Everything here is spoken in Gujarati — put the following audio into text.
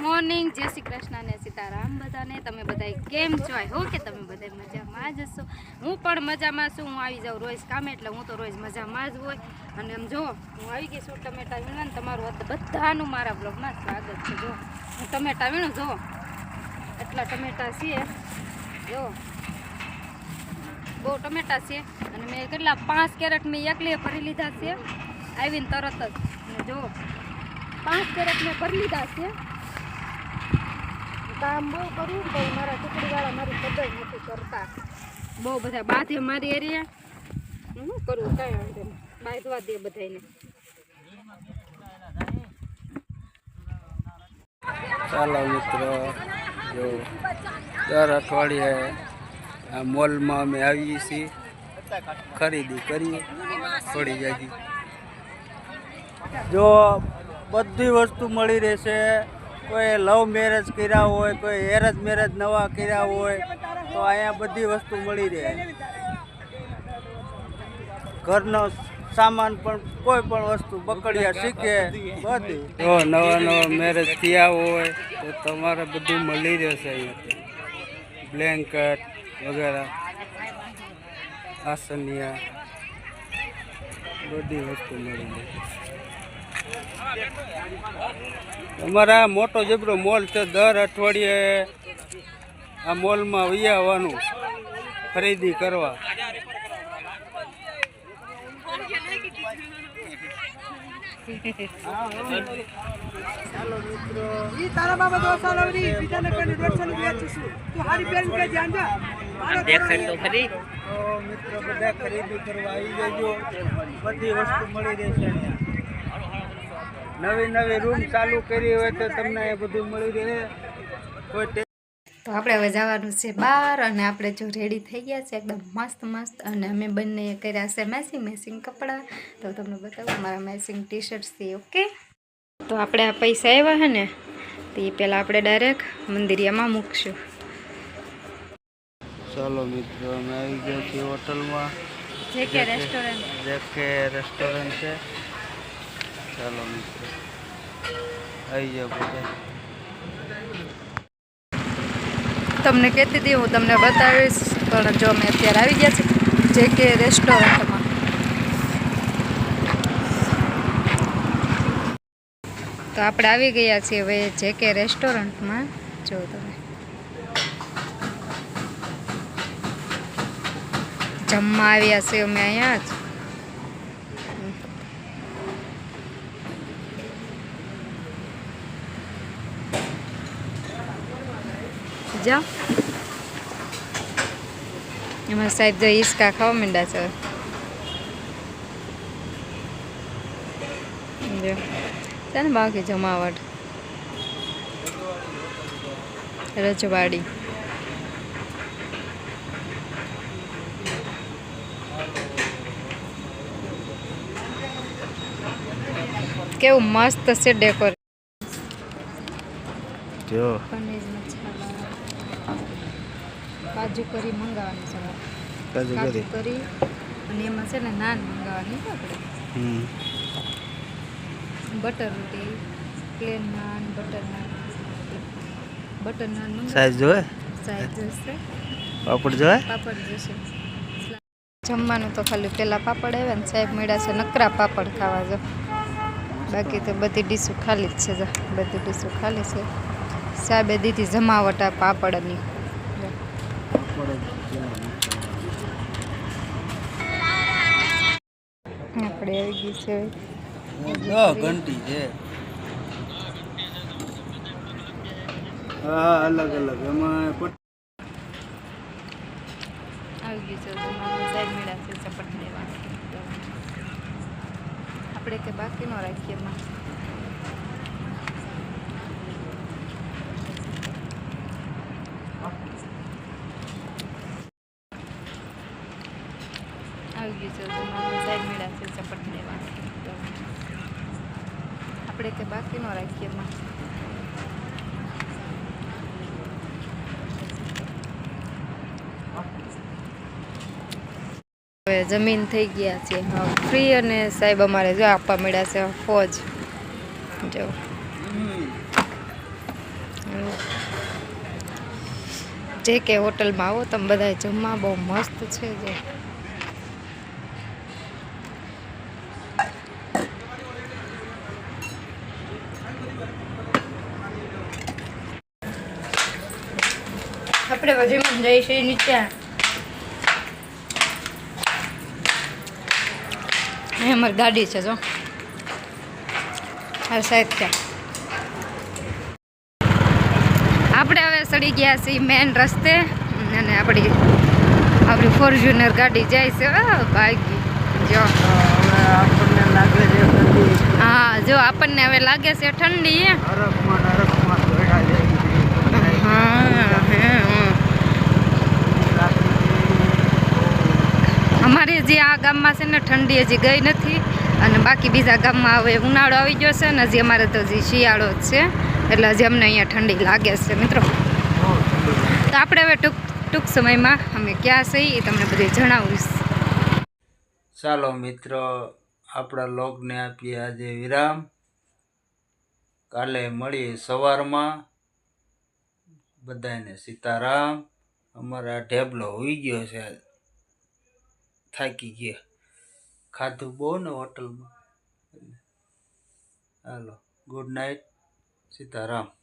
મોર્નિંગ. જય શ્રી કૃષ્ણ અને સીતારામ બધાને. તમે બધા કેમ છો? હો કે તમે બધા મજામાં જ હશો. હું પણ મજામાં છું. હું આવી જાઉં રોજ કામે, એટલે હું તો રોજ મજામાં જ હોય. અને એમ જો હું આવી ગઈ છું ટમેટા વીણવા ને તમારું બધાનું મારા બ્લોગમાં સ્વાગત છે. જો હું ટમેટા વીણું જો એટલા ટમેટા છે જો બહુ ટમેટા છે અને મેં કેટલા, પાંચ કેરેટ મેં એકલીએ ભરી લીધા છે. આવીને તરત જ જો પાંચ કેરેટ મેં ભરી લીધા છે. કામ બહુ કરવું પણ મારા ટુકડીવાળા મારી કદર નથી કરતા. બહુ બધા બાધે મારી એરિયા. હું શું કરું? કાંઈ વાંધો બાંધવા દે બધાને ચાલો મિત્રો જો દર અઠવાડિયે આ મોલમાં અમે આવીએ છીએ. ખરીદી કરીએ. થોડી જાજી જો બધી વસ્તુ મળી રહેશે. કોઈ લવ મેરેજ કર્યા હોય, કોઈ એરેજ મેરેજ નવા કર્યા હોય, તો અહીંયા બધી વસ્તુ મળી રહે. ઘરનો સામાન પણ, કોઈ પણ વસ્તુ બકડિયા શીખે, બધું. જો નવા નવા મેરેજ થયા હોય, તો તમારે બધું મળી જશે અહીંયા બ્લેન્કેટ વગેરે, આસનિયા, બધી વસ્તુ મળી રહે. અમારા મોટો જબરો મોલ છે દર અઠવાડિયે આ મોલમાં વહી આવવાનું ખરીદી કરવા. ચાલો મિત્રો ઈ તારા બાબા દોસ્તો લવરી બીજાને કને દોઢસો ની છું તું હારી પહેરીને કે ધ્યાન જા દેખાડ તો ખરી. મિત્રો બધા ખરીદી કરવા આવી જજો. બધી વસ્તુ મળી રહેશે. નવી નવી રૂમ ચાલુ કરી હોય તો તમને એ બધું મળી રહે. કોઈ તો આપણે હવે જવાનું છે બહાર અને આપણે જો રેડી થઈ ગયા છે એકદમ મસ્ત મસ્ત અને અમે બંને કર્યા છે મેસિંગ મેસિંગ કપડાં. તો તમને બતાવું મારા મેસિંગ ટી શર્ટ છે ઓકે તો આપણે આ પૈસા આવ્યા હે ને તો એ પહેલાં આપણે ડાયરેક્ટ મંદિરિયામાં મૂકશું. ચાલો મિત્રો અમે આવી ગયા છીએ હોટલમાં. જે કે રેસ્ટોરન્ટ જે કે રેસ્ટોરન્ટ છે. ચાલો મિત્રો આવી જાઓ બધા તમને કહેતી હતી, હું તમને બતાવીશ, પણ જો અમે અત્યારે આવી ગયા છે જે કે રેસ્ટોરન્ટમાં તો આપણે આવી ગયા છીએ હવે જે કે રેસ્ટોરન્ટમાં જો તમે. જમવા આવ્યા છીએ અમે અહીંયા જ. જાઓ. એમાં સાહેબ જો ઈસકા ખાવા માંડ્યા છે. જો. બાકી જમાવટ. રજવાડી. કેવું મસ્ત છે ડેકોરેશન. જો. કાજુ કરી મંગાવવાની છે કાજુ કરી? કરી અને એમાં છે ને નાન મંગાવવાની છે આપણે. હમ. બટર રોટી plain naan butter naan. Butter naan size જોવે? સાઈઝ જોઈશે. પાપડ જોવે? પાપડ જોઈશે. જમવાનું તો ખાલી પહેલાં પાપડ આવ્યા ને સાહેબ મળ્યા છે નકરા પાપડ ખાવા જો. બાકી તો બધી ડીશું ખાલી જ છે જો. બધી ડીશું ખાલી છે. સાહેબે દીધી જમાવટ પાપડની. આપણે આવી ગઈ છે. ઘંટી છે. હા અલગ અલગ. એમાં આવી ગયું છે. સાહેબ મળ્યા છે ચપટ લેવા આપણે કે બાકી ન રાખીએ એમાં. આપણે કે બાકી ન રાખીએ એમાં. હવે જમીન થઈ ગયા છે. હા ફ્રી અને સાહેબ અમારે જો આપવા મળ્યા છે ફોજ. જો. જે કે હોટલમાં આવો, તમે બધા જમવા બહુ મસ્ત છે, જે. આપણે વજીમાં જઈશું નીચે અહીં અમારી ગાડી છે જો. આ સાહેબ છે આપણે હવે સડી ગયા છીએ મેન રસ્તે. અને આપણી આપણી ફોર્ચ્યુનર ગાડી જાય છે ભાગી. જો. આપણને લાગે છે હા જો આપણને હવે લાગે છે ઠંડી હરખમાં ને હરખમાં ઘોડા જેવી. હા હા અમારે જે આ ગામમાં છે ને ઠંડી હજી ગઈ નથી અને બાકી બીજા ગામમાં હવે ઉનાળો આવી ગયો છે ને હજી અમારે તો હજી શિયાળો જ છે. એટલે હજી અમને અહીંયા ઠંડી લાગે છે મિત્રો. તો આપણે હવે ટૂંક ટૂંક સમયમાં અમે ક્યાં છીએ એ તમને બધે જણાવીશ. ચાલો મિત્રો, આપણા લોગને આપીએ આજે વિરામ. કાલે મળીએ સવારમાં. બધાને સીતારામ. અમારા ઢેબલો હોઈ ગયો છે. થાકી ગયા. ખાધું બહુ ને હોટલમાં. Hello good night Sitaram.